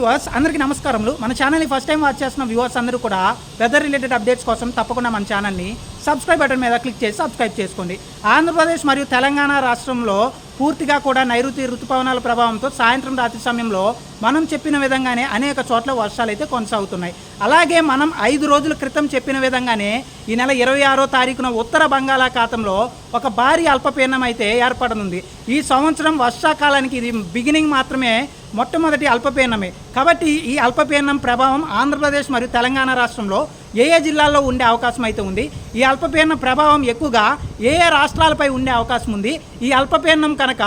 Viewers అందరికీ నమస్కారములు. మన ఛానల్ని ఫస్ట్ టైం వాచ్ చేస్తున్న వ్యూవర్స్ అందరూ కూడా వెదర్ రిలేటెడ్ అప్డేట్స్ కోసం తప్పకుండా మన ఛానల్ని సబ్స్క్రైబ్ బటన్ మీద క్లిక్ చేసి సబ్స్క్రైబ్ చేసుకోండి. ఆంధ్రప్రదేశ్ మరియు తెలంగాణ రాష్ట్రంలో పూర్తిగా కూడా నైరుతి ఋతుపవనాల ప్రభావంతో సాయంత్రం రాత్రి సమయంలో మనం చెప్పిన విధంగానే అనేక చోట్ల వర్షాలు అయితే కొనసాగుతున్నాయి. అలాగే మనం ఐదు రోజుల క్రితం చెప్పిన విధంగానే ఈ నెల ఇరవై ఆరో తారీఖున ఉత్తర బంగాళాఖాతంలో ఒక భారీ అల్పపీడనం అయితే ఏర్పడనుంది. ఈ సంవత్సరం వర్షాకాలానికి ఇది బిగినింగ్ మాత్రమే మొట్టమొదటి అల్పపీడనమే. కాబట్టి ఈ అల్పపీడనం ప్రభావం ఆంధ్రప్రదేశ్ మరియు తెలంగాణ రాష్ట్రంలో ఏ ఏ జిల్లాల్లో ఉండే అవకాశం అయితే ఉంది? ఈ అల్పపీడన ప్రభావం ఎక్కువగా ఏ ఏ రాష్ట్రాలపై ఉండే అవకాశం ఉంది? ఈ అల్పపీడనం కనుక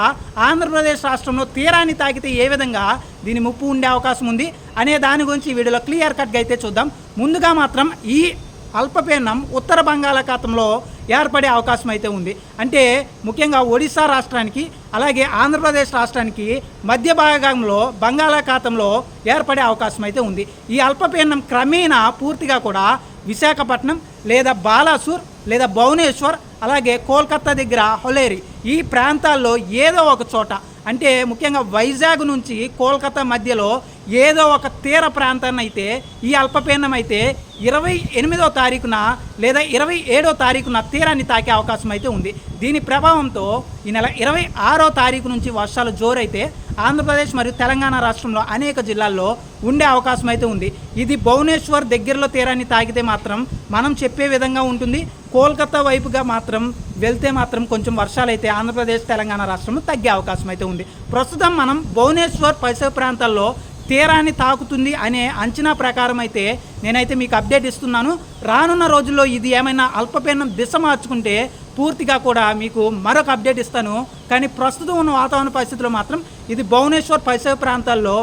ఆంధ్రప్రదేశ్ రాష్ట్రంలో తీరాన్ని తాకితే ఏ విధంగా దీని ముప్పు ఉండే అవకాశం ఉంది? అనే దాని గురించి వీడియోలో క్లియర్ కట్గా అయితే చూద్దాం. ముందుగా మాత్రం ఈ అల్పపీడనం ఉత్తర బంగాళాఖాతంలో ఏర్పడే అవకాశం అయితే ఉంది. అంటే ముఖ్యంగా ఒడిశా రాష్ట్రానికి అలాగే ఆంధ్రప్రదేశ్ రాష్ట్రానికి మధ్య భాగంలో బంగాళాఖాతంలో ఏర్పడే అవకాశం అయితే ఉంది. ఈ అల్పపీడనం క్రమేణా పూర్తిగా కూడా విశాఖపట్నం లేదా బాలాసూర్ లేదా భువనేశ్వర్ అలాగే కోల్కతా దగ్గర హొలేరి ఈ ప్రాంతాల్లో ఏదో ఒక చోట అంటే ముఖ్యంగా వైజాగ్ నుంచి కోల్కతా మధ్యలో ఏదో ఒక తీర ప్రాంతాన్ని అయితే ఈ అల్పపీడనం అయితే ఇరవై ఎనిమిదో తారీఖున లేదా ఇరవై ఏడో తారీఖున తీరాన్ని తాకే అవకాశం అయితే ఉంది. దీని ప్రభావంతో ఈ నెల ఇరవై ఆరో తారీఖు నుంచి వర్షాలు జోరైతే ఆంధ్రప్రదేశ్ మరియు తెలంగాణ రాష్ట్రంలో అనేక జిల్లాల్లో ఉండే అవకాశం అయితే ఉంది. ఇది భువనేశ్వర్ దగ్గరలో తీరాన్ని తాకితే మాత్రం మనం చెప్పే విధంగా ఉంటుంది. కోల్కతా వైపుగా మాత్రం వెళ్తే మాత్రం కొంచెం వర్షాలు అయితే ఆంధ్రప్రదేశ్ తెలంగాణ రాష్ట్రంలో తగ్గే అవకాశం అయితే ఉంది. ప్రస్తుతం మనం భువనేశ్వర్ పరిసర ప్రాంతాల్లో తీరాన్ని తాకుతుంది అనే అంచనా ప్రకారం అయితే నేనైతే మీకు అప్డేట్ ఇస్తున్నాను. రానున్న రోజుల్లో ఇది ఏమైనా అల్పపీడనం దిశ మార్చుకుంటే పూర్తిగా కూడా మీకు మరొక అప్డేట్ ఇస్తాను. కానీ ప్రస్తుతం ఉన్న వాతావరణ పరిస్థితుల్లో మాత్రం ఇది భువనేశ్వర్ పరిసర ప్రాంతాల్లో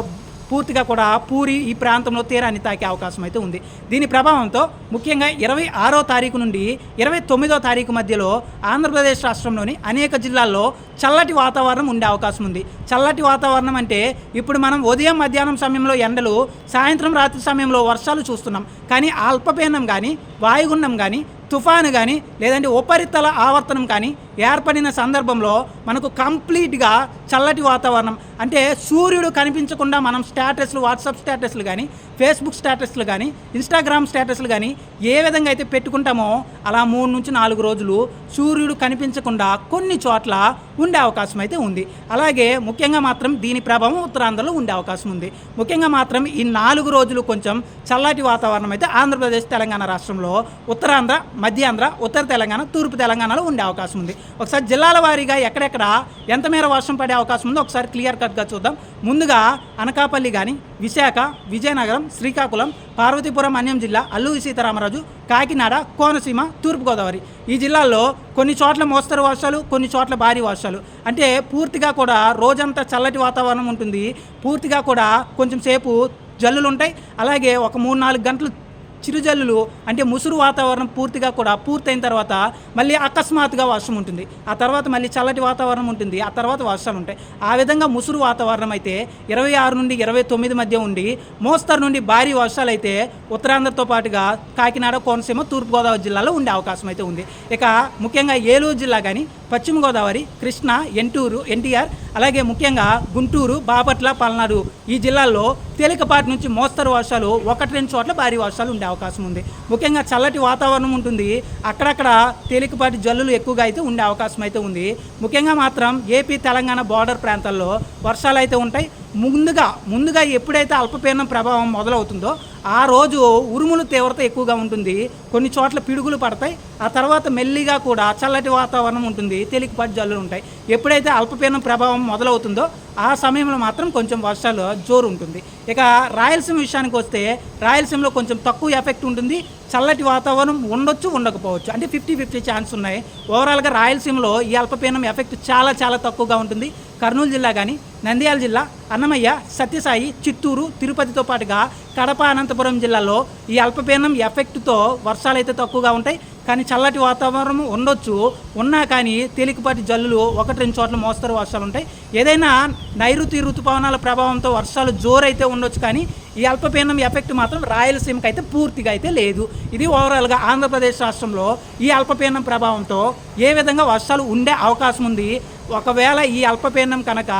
పూర్తిగా కూడా పూరి ఈ ప్రాంతంలో తీరాన్ని తాకే అవకాశం అయితే ఉంది. దీని ప్రభావంతో ముఖ్యంగా ఇరవై ఆరో తారీఖు నుండి ఇరవై తొమ్మిదో తారీఖు మధ్యలో ఆంధ్రప్రదేశ్ రాష్ట్రంలోని అనేక జిల్లాల్లో చల్లటి వాతావరణం ఉండే అవకాశం ఉంది. చల్లటి వాతావరణం అంటే ఇప్పుడు మనం ఉదయం మధ్యాహ్నం సమయంలో ఎండలు సాయంత్రం రాత్రి సమయంలో వర్షాలు చూస్తున్నాం. కానీ ఆ అల్పపీడనం కానీ వాయుగుండం కానీ తుఫాను కానీ లేదంటే ఉపరితల ఆవర్తనం కానీ ఏర్పడిన సందర్భంలో మనకు కంప్లీట్గా చల్లటి వాతావరణం. అంటే సూర్యుడు కనిపించకుండా మనం స్టేటస్లు వాట్సాప్ స్టేటస్లు కానీ ఫేస్బుక్ స్టేటస్లు కానీ ఇన్స్టాగ్రామ్ స్టేటస్లు కానీ ఏ విధంగా అయితే పెట్టుకుంటామో అలా మూడు నుంచి నాలుగు రోజులు సూర్యుడు కనిపించకుండా కొన్ని చోట్ల ఉండే అవకాశం అయితే ఉంది. అలాగే ముఖ్యంగా మాత్రం దీని ప్రభావం ఉత్తరాంధ్రలో ఉండే అవకాశం ఉంది. ముఖ్యంగా మాత్రం ఈ నాలుగు రోజులు కొంచెం చల్లటి వాతావరణం అయితే ఆంధ్రప్రదేశ్ తెలంగాణ రాష్ట్రంలో ఉత్తరాంధ్ర మధ్యాంధ్ర ఉత్తర తెలంగాణ తూర్పు తెలంగాణలో ఉండే అవకాశం ఉంది. ఒకసారి జిల్లాల వారీగా ఎక్కడెక్కడ ఎంత మేర వర్షం పడే అవకాశం ఉందో. ఒకసారి క్లియర్ కట్గా చూద్దాం. ముందుగా అనకాపల్లి కానీ విశాఖ విజయనగరం శ్రీకాకుళం పార్వతీపురం అన్యం జిల్లా అల్లూరి సీతారామరాజు కాకినాడ కోనసీమ తూర్పుగోదావరి. ఈ జిల్లాల్లో కొన్ని చోట్ల మోస్తరు వర్షాలు కొన్ని చోట్ల భారీ వర్షాలు. అంటే పూర్తిగా కూడా రోజంతా చల్లటి వాతావరణం ఉంటుంది. పూర్తిగా కూడా కొంచెం సేపు జల్లులు ఉంటాయి అలాగే ఒక మూడు నాలుగు గంటలు చిరుజల్లులు అంటే ముసురు వాతావరణం పూర్తిగా కూడా పూర్తయిన తర్వాత మళ్ళీ అకస్మాత్తుగా వర్షం ఉంటుంది. ఆ తర్వాత మళ్ళీ చల్లటి వాతావరణం ఉంటుంది. ఆ తర్వాత వర్షాలు ఉంటాయి. ఆ విధంగా ముసురు వాతావరణం అయితే ఇరవై ఆరు నుండి ఇరవై తొమ్మిది మధ్య ఉండి మోస్తరు నుండి భారీ వర్షాలు అయితే ఉత్తరాంధ్రతో పాటుగా కాకినాడ కోనసీమ తూర్పుగోదావరి జిల్లాలో ఉండే అవకాశం అయితే ఉంది. ఇక ముఖ్యంగా ఏలూరు జిల్లా కానీ పశ్చిమ గోదావరి కృష్ణా ఎంటూరు ఎన్టీఆర్ అలాగే ముఖ్యంగా గుంటూరు బాపట్ల పల్నాడు ఈ జిల్లాల్లో తేలికపాటి నుంచి మోస్తరు వర్షాలు ఒకటి రెండు చోట్ల భారీ వర్షాలు ఉండే అవకాశం ఉంది. ముఖ్యంగా చల్లటి వాతావరణం ఉంటుంది. అక్కడక్కడ తేలికపాటి జల్లులు ఎక్కువగా అయితే ఉండే అవకాశం అయితే ఉంది. ముఖ్యంగా మాత్రం ఏపీ తెలంగాణ బార్డర్ ప్రాంతాల్లో వర్షాలు అయితే ఉంటాయి. ముందుగా ముందుగా ఎప్పుడైతే అల్పపీడనం ప్రభావం మొదలవుతుందో ఆ రోజు ఉరుములు తీవ్రత ఎక్కువగా ఉంటుంది. కొన్ని చోట్ల పిడుగులు పడతాయి. ఆ తర్వాత మెల్లిగా కూడా చల్లటి వాతావరణం ఉంటుంది. తేలికపాటి జల్లులు ఉంటాయి. ఎప్పుడైతే అల్పపీడనం ప్రభావం మొదలవుతుందో ఆ సమయంలో మాత్రం కొంచెం వర్షాలు జోరు ఉంటుంది. ఇక రాయలసీమ విషయానికి వస్తే రాయలసీమలో కొంచెం తక్కువ ఎఫెక్ట్ ఉంటుంది. చల్లటి వాతావరణం ఉండొచ్చు ఉండకపోవచ్చు. అంటే ఫిఫ్టీ ఫిఫ్టీ ఛాన్స్ ఉన్నాయి. ఓవరాల్గా రాయలసీమలో ఈ అల్పపీడనం ఎఫెక్ట్ చాలా చాలా తక్కువగా ఉంటుంది. కర్నూలు జిల్లా కానీ నంద్యాల జిల్లా అన్నమయ్య సత్యసాయి చిత్తూరు తిరుపతితో పాటుగా కడప అనంతపురం జిల్లాలో ఈ అల్పపీడనం ఎఫెక్ట్తో వర్షాలు అయితే తక్కువగా ఉంటాయి. కానీ చల్లటి వాతావరణం ఉండొచ్చు. ఉన్నా కానీ తేలికపాటి జల్లులు ఒకటి రెండు చోట్ల మోస్తరు వర్షాలు ఉంటాయి. ఏదైనా నైరుతి ఋతుపవనాల ప్రభావంతో వర్షాలు జోరైతే ఉండొచ్చు కానీ ఈ అల్పపీడనం ఎఫెక్ట్ మాత్రం రాయలసీమకి అయితే పూర్తిగా అయితే లేదు. ఇది ఓవరాల్గా ఆంధ్రప్రదేశ్ రాష్ట్రంలో ఈ అల్పపీడనం ప్రభావంతో ఏ విధంగా వర్షాలు ఉండే అవకాశం ఉంది? ఒకవేళ ఈ అల్పపీడనం కనుక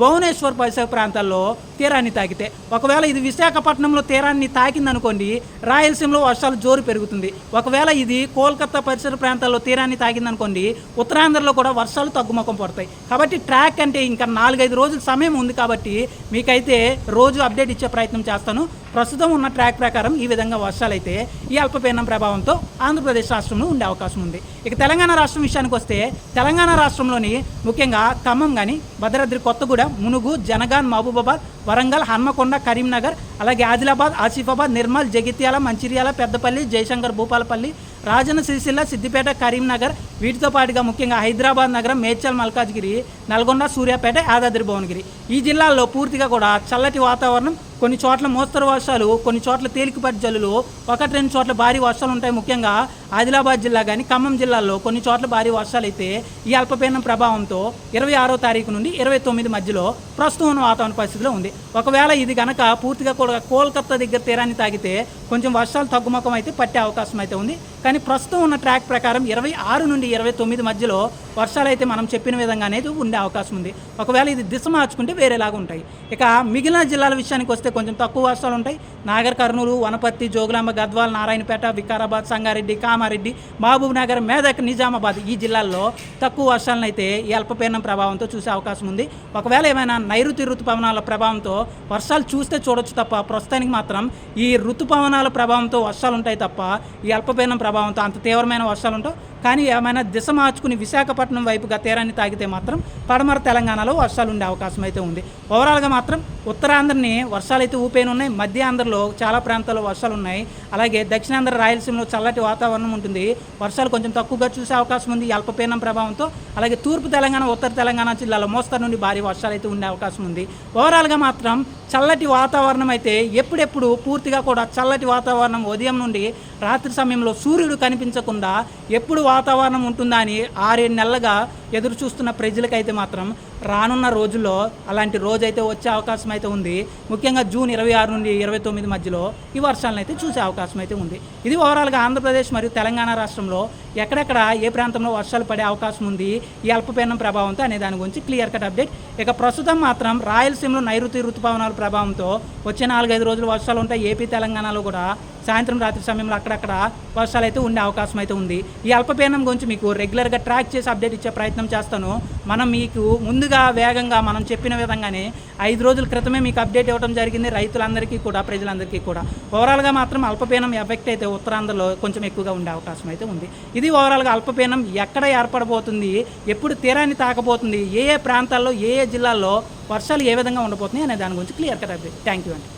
భువనేశ్వర్ పరిసర ప్రాంతాల్లో తీరాన్ని తాకితే. ఒకవేళ ఇది విశాఖపట్నంలో తీరాన్ని తాకిందనుకోండి రాయలసీమలో వర్షాలు జోరు పెరుగుతుంది. ఒకవేళ ఇది కోల్కతా పరిసర ప్రాంతాల్లో తీరాన్ని తాకిందనుకోండి ఉత్తరాంధ్రలో కూడా వర్షాలు తగ్గుముఖం పడతాయి. కాబట్టి ట్రాక్ అంటే ఇంకా నాలుగైదు రోజుల సమయం ఉంది కాబట్టి మీకైతే రోజు అప్డేట్ ఇచ్చే ప్రయత్నం చేస్తాను. ప్రస్తుతం ఉన్న ట్రాక్ ప్రకారం ఈ విధంగా వర్షాలైతే ఈ అల్పపీడనం ప్రభావంతో ఆంధ్రప్రదేశ్ రాష్ట్రంలో ఉండే అవకాశం ఉంది. ఇక తెలంగాణ రాష్ట్రం విషయానికి వస్తే తెలంగాణ రాష్ట్రంలోని ముఖ్యంగా ఖమ్మం కానీ భద్రాద్రి కొత్తగూడెం మునుగు జనగాన్ మహబూబాబాద్ వరంగల్ హన్మకొండ కరీంనగర్ అలాగే ఆదిలాబాద్ ఆసిఫాబాద్ నిర్మల్ జగిత్యాల మంచిర్యాల పెద్దపల్లి జయశంకర్ భూపాలపల్లి రాజన్న సిరిసిల్ల సిద్దిపేట కరీంనగర్ వీటితో పాటుగా ముఖ్యంగా హైదరాబాద్ నగరం మేడ్చల్ మల్కాజ్గిరి నల్గొండ సూర్యాపేట యాదాద్రి భువనగిరి. ఈ జిల్లాల్లో పూర్తిగా కూడా చల్లటి వాతావరణం కొన్ని చోట్ల మోస్తరు వర్షాలు కొన్ని చోట్ల తేలికపాటి జల్లులు ఒకటి రెండు చోట్ల భారీ వర్షాలు ఉంటాయి. ముఖ్యంగా ఆదిలాబాద్ జిల్లా కానీ ఖమ్మం జిల్లాల్లో కొన్ని చోట్ల భారీ వర్షాలు అయితే ఈ అల్పపీడనం ప్రభావంతో ఇరవై ఆరో తారీఖు నుండి ఇరవై తొమ్మిది మధ్యలో ప్రస్తుతం ఉన్న వాతావరణ పరిస్థితిలో ఉంది. ఒకవేళ ఇది కనుక పూర్తిగా కూడా కోల్కత్తా దగ్గర తీరాన్ని తాగితే కొంచెం వర్షాలు తగ్గుముఖం అయితే పట్టే అవకాశం అయితే ఉంది. కానీ ప్రస్తుతం ఉన్న ట్రాక్ ప్రకారం ఇరవై ఆరు నుండి ఇరవై తొమ్మిది మధ్యలో వర్షాలు అయితే మనం చెప్పిన విధంగా అనేది ఉండే అవకాశం ఉంది. ఒకవేళ ఇది దిశ మార్చుకుంటే వేరేలాగా ఉంటాయి. ఇక మిగిలిన జిల్లాల విషయానికి వస్తే కొంచెం తక్కువ వర్షాలు ఉంటాయి. నాగర్ కర్నూలు వనపర్తి జోగులాంబ గద్వాల్ నారాయణపేట వికారాబాద్ సంగారెడ్డి కామారెడ్డి మహబూబ్ నగర్ మేదక్ నిజామాబాద్ ఈ జిల్లాల్లో తక్కువ వర్షాలను అయితే ఈ అల్పపీడనం ప్రభావంతో చూసే అవకాశం ఉంది. ఒకవేళ ఏమైనా నైరుతి ఋతుపవనాల ప్రభావం ప్రభావంతో వర్షాలు చూస్తే చూడొచ్చు తప్ప ప్రస్తుతానికి మాత్రం ఈ ఋతుపవనాల ప్రభావంతో వర్షాలు ఉంటాయి తప్ప ఈ అల్పపీడనం ప్రభావంతో అంత తీవ్రమైన వర్షాలు ఉంటావు కానీ ఏమైనా దిశ మార్చుకుని విశాఖపట్నం వైపుగా తీరాన్ని తాగితే మాత్రం పడమర తెలంగాణలో వర్షాలు ఉండే అవకాశం అయితే ఉంది ఓవరాల్గా మాత్రం ఉత్తరాంధ్రని వర్షాలు అయితే ఊపేను ఉన్నాయి మధ్య ఆంధ్రలో చాలా ప్రాంతాల్లో వర్షాలు ఉన్నాయి అలాగే దక్షిణాంధ్ర రాయలసీమలో చల్లటి వాతావరణం ఉంటుంది. వర్షాలు కొంచెం తక్కువగా చూసే అవకాశం ఉంది అల్పపీడనం ప్రభావంతో. అలాగే తూర్పు తెలంగాణ ఉత్తర తెలంగాణ జిల్లాలో మోస్తరు నుండి భారీ వర్షాలు అయితే ఉండే అవకాశం ఉంది. ఓవరాల్గా మాత్రం చల్లటి వాతావరణం అయితే ఎప్పుడెప్పుడు పూర్తిగా కూడా చల్లటి వాతావరణం ఉదయం నుండి రాత్రి సమయంలో సూర్యుడు కనిపించకుండా ఎప్పుడు వాతావరణం ఉంటుందా అని ఆరేడు నెలలుగా ఎదురు చూస్తున్న ప్రజలకైతే మాత్రం రానున్న రోజుల్లో అలాంటి రోజు అయితే వచ్చే అవకాశం అయితే ఉంది. ముఖ్యంగా జూన్ ఇరవై ఆరు నుండి ఇరవై తొమ్మిది మధ్యలో ఈ వర్షాలను అయితే చూసే అవకాశం అయితే ఉంది. ఇది ఓవరాల్గా ఆంధ్రప్రదేశ్ మరియు తెలంగాణ రాష్ట్రంలో ఎక్కడెక్కడ ఏ ప్రాంతంలో వర్షాలు పడే అవకాశం ఉంది ఈ అల్పపీడనం ప్రభావంతో అనే దాని గురించి క్లియర్ కట్ అప్డేట్. ఇక ప్రస్తుతం మాత్రం రాయలసీమలో నైరుతి ఋతుపవనాల ప్రభావంతో వచ్చే నాలుగైదు రోజులు వర్షాలు ఉంటాయి. ఏపీ తెలంగాణలో కూడా సాయంత్రం రాత్రి సమయంలో అక్కడక్కడ వర్షాలు అయితే ఉండే అవకాశం అయితే ఉంది. ఈ అల్పపీడనం గురించి మీకు రెగ్యులర్గా ట్రాక్ చేసి అప్డేట్ ఇచ్చే ప్రయత్నం చేస్తాను. మనం మీకు ముందుగా వేగంగా మనం చెప్పిన విధంగానే ఐదు రోజుల క్రితమే మీకు అప్డేట్ ఇవ్వడం జరిగింది. రైతులందరికీ కూడా ప్రజలందరికీ కూడా. ఓవరాల్గా మాత్రం అల్పపీడనం ఎఫెక్ట్ అయితే ఉత్తరాంధ్రలో కొంచెం ఎక్కువగా ఉండే అవకాశం అయితే ఉంది. ఇది ఓవరాల్గా అల్పపీనం ఎక్కడ ఏర్పడబోతుంది? ఎప్పుడు తీరాన్ని తాకబోతుంది? ఏ ఏ ప్రాంతాల్లో ఏ ఏ జిల్లాల్లో వర్షాలు ఏ విధంగా ఉండబోతున్నాయి అనే దాని గురించి clear cut update thank you అండి.